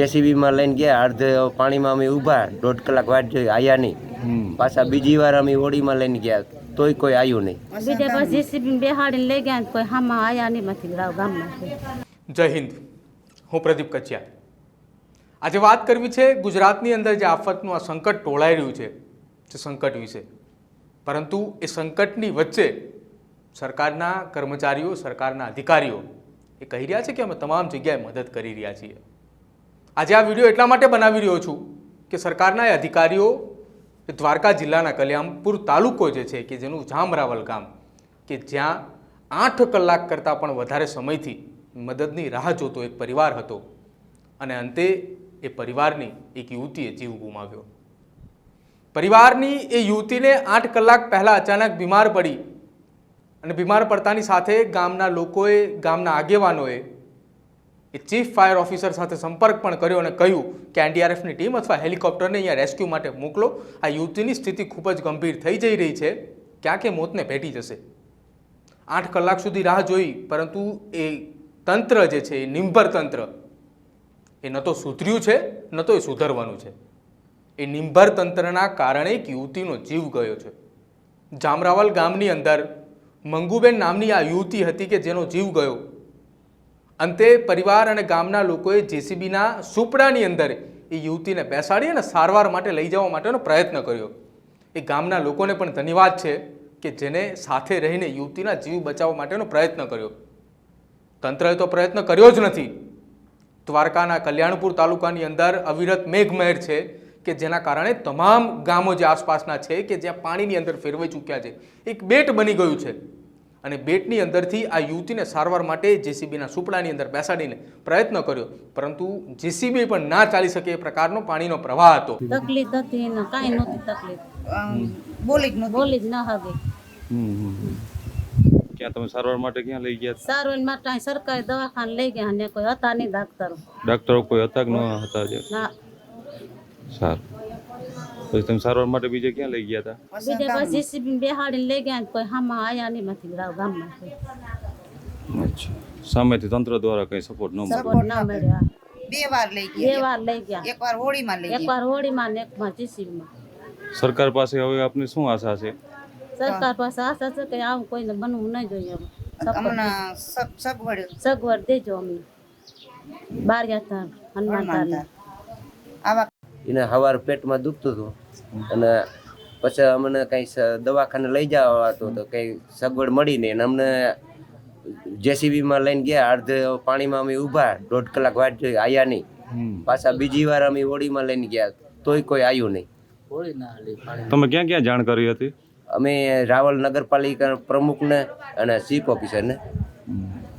જેસીબીમાં લઈને ગયા અર્ધ પાણીમાં અમે ઊભા દોઢ કલાક વાટ જોઈ આયા નહીં. પાછા બીજી વાર અમે હોડીમાં લઈને ગયા તોય કોઈ આવ્યું નહીં. બીજે બસ જેસીબી બેહાડીને લઈ ગયા કોઈ હામાં આયા નહીં માંથી રાવ ગામમાં જય હિન્દ. હું પ્રદીપ કચિયા આજે વાત કરવી છે ગુજરાતની અંદર જે આફતનું આ સંકટ ટોળાઈ રહ્યું છે તે સંકટ વિશે. પરંતુ એ સંકટની વચ્ચે સરકારના કર્મચારીઓ સરકારના અધિકારીઓ એ કહી રહ્યા છે કે અમે તમામ જગ્યાએ મદદ કરી રહ્યા છીએ. આજે આ વીડિયો એટલા માટે બનાવી રહ્યો છું કે સરકારના અધિકારીઓ દ્વારકા જિલ્લાના કલ્યાણપુર તાલુકો જે છે, કે જેનું જામરાવલ ગામ, કે જ્યાં આઠ કલાક કરતાં પણ વધારે સમયથી મદદની રાહ જોતો એક પરિવાર હતો અને અંતે એ પરિવારની એક યુવતીએ જીવ ગુમાવ્યો. પરિવારની એ યુવતીને આઠ કલાક પહેલાં અચાનક બીમાર પડી અને બીમાર પડતાની સાથે ગામના લોકોએ, ગામના આગેવાનોએ એ ચીફ ફાયર ઓફિસર સાથે સંપર્ક પણ કર્યો અને કહ્યું કે એનડીઆરએફની ટીમ અથવા હેલિકોપ્ટરને અહીંયા રેસ્ક્યુ માટે મોકલો. આ યુવતીની સ્થિતિ ખૂબ જ ગંભીર થઈ જઈ રહી છે. ક્યાં કે મોતને ભેટી જશે. આઠ કલાક સુધી રાહ જોઈ, પરંતુ એ તંત્ર જે છે, એ નિંભર તંત્ર, એ ન તો સુધર્યું છે, ન તો એ સુધરવાનું છે. એ નિંભર તંત્રના કારણે એક યુવતીનો જીવ ગયો છે. જામરાવલ ગામની અંદર મંગુબેન નામની આ યુવતી હતી કે જેનો જીવ ગયો. અંતે પરિવાર અને ગામના લોકોએ જેસીબીના સુપડાની અંદર એ યુવતીને બેસાડી અને સારવાર માટે લઈ જવા માટેનો પ્રયત્ન કર્યો. એ ગામના લોકોને પણ ધન્યવાદ છે કે જેને સાથે રહીને યુવતીના જીવ બચાવવા માટેનો પ્રયત્ન કર્યો. તંત્રએ તો પ્રયત્ન કર્યો જ નથી. દ્વારકાના કલ્યાણપુર તાલુકાની અંદર અવિરત મેઘમહેર છે કે જેના કારણે તમામ ગામો જે આસપાસના છે કે જ્યાં પાણીની અંદર ફેરવાઈ ચૂક્યા છે, એક બેટ બની ગયું છે. અને બેટની અંદરથી આ યુવતીને સારવાર માટે જેસીબીના સુપડાની અંદર બેસાડીને પ્રયત્ન કર્યો. પરંતુ જેસીબી પણ ના ચાલી શકે એ પ્રકારનો પાણીનો પ્રવાહ હતો. તકલીફ હતી ને કાંઈ નહોતી તકલીફ. બોલી જ નહોતી. બોલી જ ન હવે. ક્યાં તમે સારવાર માટે ક્યાં લઈ ગયા? સારું માટે સરકારી દવાખાને લઈ ગયા ને કોઈ હતા નહીં ડાક્ટરો. ડાક્ટરો કોઈ હતા કે ન હતા? જે ના. સારું. પછી તમે સારવાર માટે બીજે ક્યાં લઈ ગયા હતા? બીજે પછી જેસીબી બેહાડીને લઈ ગયા કોઈ હામાં આયા નહીં માંથી રાવ ગામમાં અચ્છા. સામેથી તંત્ર દ્વારા કઈ સપોર્ટ ન મળ્યો? સપોર્ટ ન મળ્યો બે વાર લઈ બે વાર લઈ ગયા. એક વાર હોળીમાં લઈ એક ગયા. વાર હોળીમાં ને એકમાં જીસીમાં સરકાર પાસે હવે આપને શું આશા છે? સરકાર પાસે આશા છે કે આવું કોઈને બનવું ન જોઈએ. અમને સગવડ. સગવડ દેજો અમે. બારિયા હનુમાન આવા એને હવાર પેટમાં દુખતું હતું. અને પછી અમને કંઈ દવાખાને લઈ જવા હતું તો કંઈ સગવડ મળી નહીં. અને અમને જેસીબીમાં લઈને ગયા અડધે પાણીમાં અમે ઊભા દોઢ કલાક વાટ જોઈ આવ્યા નહીં. પાછા બીજી વાર અમે હોડીમાં લઈને ગયા તોય કોઈ આવ્યું નહીં. તમે ક્યાં ક્યાં જાણ કરી હતી? અમે રાવલ નગરપાલિકા પ્રમુખને અને ચીફ ઓફિસરને.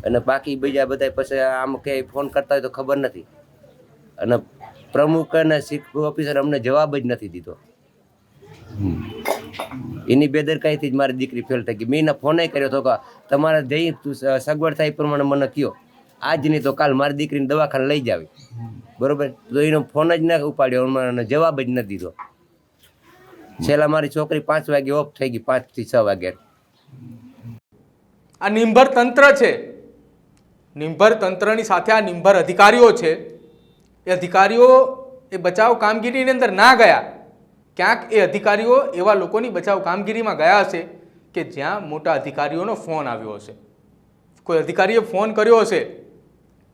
અને બાકી બીજા બધા પછી આમ કે ફોન કરતા હોય તો ખબર નથી. અને પ્રમુખ અને શીખ ઓફિસર અમને જવાબ જ નથી દીધો. એની બેદરકારીથી જ મારી દીકરી ફેલ થઈ ગઈ. મેં એને ફોન કર્યો હતો કે તમારે જઈ સગવડ થાય પ્રમાણે મને કયો. આજ નહીં તો કાલ મારી દીકરીને દવાખાને લઈ જાવી બરોબર? તો એનો ફોન જ ના ઉપાડ્યો મને જવાબ જ નથી દીધો. છેલ્લા મારી છોકરી પાંચ વાગે ઓફ થઈ ગઈ, પાંચથી છ વાગે. આ નિંભર તંત્ર છે. નિંભર તંત્રની સાથે આ નિંભર અધિકારીઓ છે. એ અધિકારીઓ એ બચાવ કામગીરીની અંદર ના ગયા, ક્યાંક એ અધિકારીઓ એવા લોકોની બચાવ કામગીરીમાં ગયા હશે કે જ્યાં મોટા અધિકારીઓનો ફોન આવ્યો હશે. કોઈ અધિકારીએ ફોન કર્યો હશે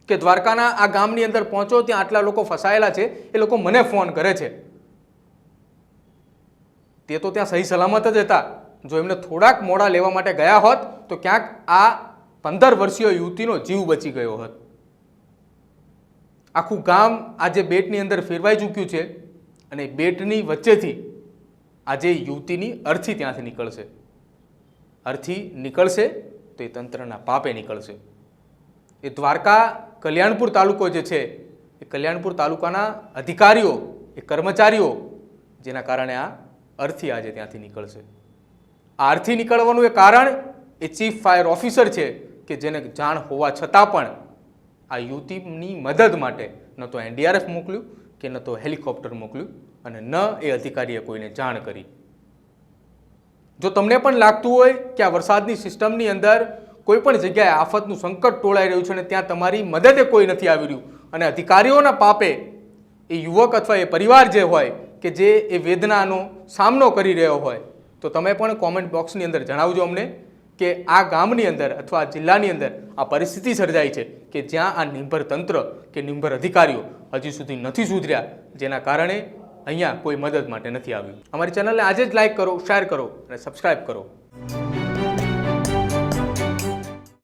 કે દ્વારકાના આ ગામની અંદર પહોંચો, ત્યાં આટલા લોકો ફસાયેલા છે, એ લોકો મને ફોન કરે છે. તે તો ત્યાં સહી સલામત જ હતા. જો એમને થોડાક મોડા લેવા માટે ગયા હોત, તો ક્યાંક આ પંદર વર્ષીય યુવતીનો જીવ બચી ગયો હોત. આખું ગામ આજે બેટની અંદર ફેરવાઈ ચૂક્યું છે અને બેટની વચ્ચેથી આજે યુવતીની અર્થી ત્યાંથી નીકળશે. અર્થી નીકળશે તો એ તંત્રના પાપે નીકળશે. એ દ્વારકા કલ્યાણપુર તાલુકો જે છે, એ કલ્યાણપુર તાલુકાના અધિકારીઓ, એ કર્મચારીઓ જેના કારણે આ અર્થી આજે ત્યાંથી નીકળશે. આ અર્થી નીકળવાનું એ કારણ એ ચીફ ફાયર ઓફિસર છે કે જેને જાણ હોવા છતાં પણ આ યુવતીની મદદ માટે ન તો એનડીઆરએફ મોકલ્યું કે ન તો હેલિકોપ્ટર મોકલ્યું અને ન એ અધિકારીએ કોઈને જાણ કરી. જો તમને પણ લાગતું હોય કે આ વરસાદની સિસ્ટમની અંદર કોઈ પણ જગ્યાએ આફતનું સંકટ ટોળાઈ રહ્યું છે અને ત્યાં તમારી મદદે કોઈ નથી આવી રહ્યું અને અધિકારીઓના પાપે એ યુવક અથવા એ પરિવાર જે હોય કે જે એ વેદનાનો સામનો કરી રહ્યો હોય તો તમે પણ કોમેન્ટ બોક્સની અંદર જણાવજો અમને. કે આ ગામની અંદર અથવા જિલ્લાની અંદર આ પરિસ્થિતિ સર્જાઈ છે કે જ્યાં આ નિંભર તંત્ર કે નિંભર અધિકારીઓ હજી સુધી નથી સુધર્યા, જેના કારણે અહીંયા કોઈ મદદ માટે નથી આવ્યું. અમારી ચેનલને આજે જ લાઇક કરો શેર કરો અને સબસ્ક્રાઈબ કરો.